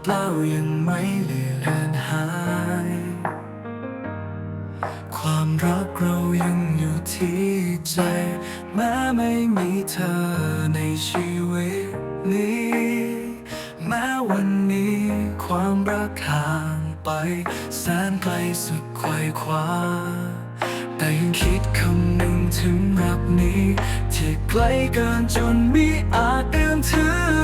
เปล่ายังไม่เลือนหาย ความรักเรายังอยู่ที่ใจ แม้ไม่มีเธอในชีวิตนี้ แม้วันนี้ความรักห่างไป แสนไกลสุดไขว่คว้า แต่ยังคิดคำหนึ่งถึงรักนี้ ที่ไกลเกินจนมิอาจเอื้อมถึง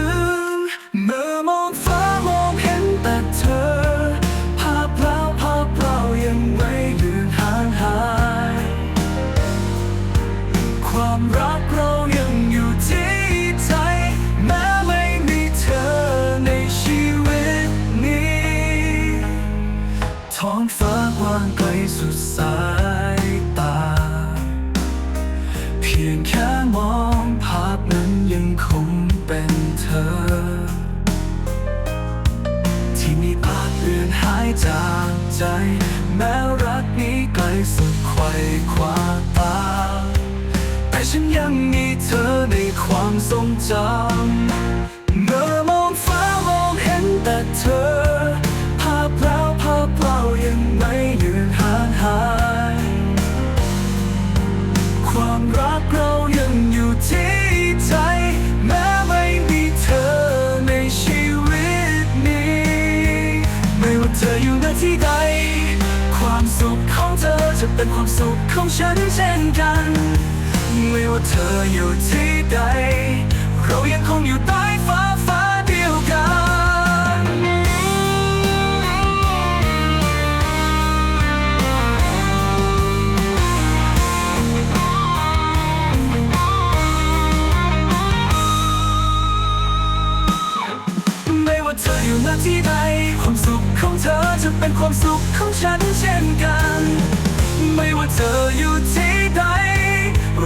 จากใจ แม้รักนี้ไกลสุดไขว่คว้าตา แต่ฉันยังมีเธอในความทรงจำ เป็นความสุขของฉันเช่นกัน ไม่ว่าเธออยู่ที่ใด เรายังคงอยู่ใต้ฟ้าฟ้าเดียวกันไม่ว่าเธออยู่ณที่ใด ความสุขของเธอจะเป็นความสุขของฉันเช่นกัน ไม่ว่าเธออยู่ที่ใด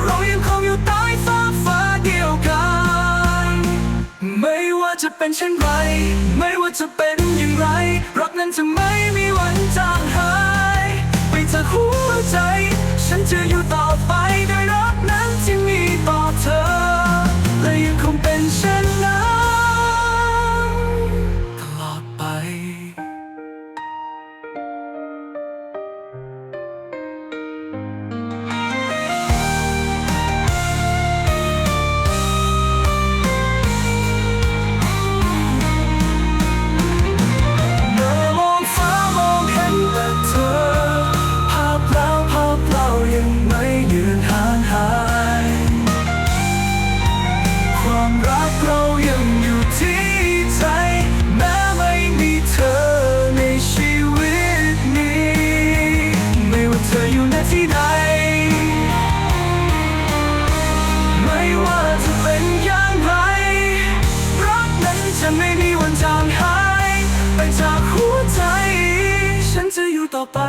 เรายังคงอยู่ใต้ฟ้าฟ้าเดียวกัน ไม่ว่าจะเป็นเช่นไร ไม่ว่าจะเป็นอย่างไร รักนั้นจะไม่มีวันจางหาย ไปจากหัวใจ ไป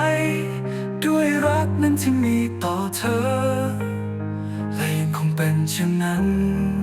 ด้วยรักนั้นที่มีต่อเธอ และยังคงเป็นเช่นนั้น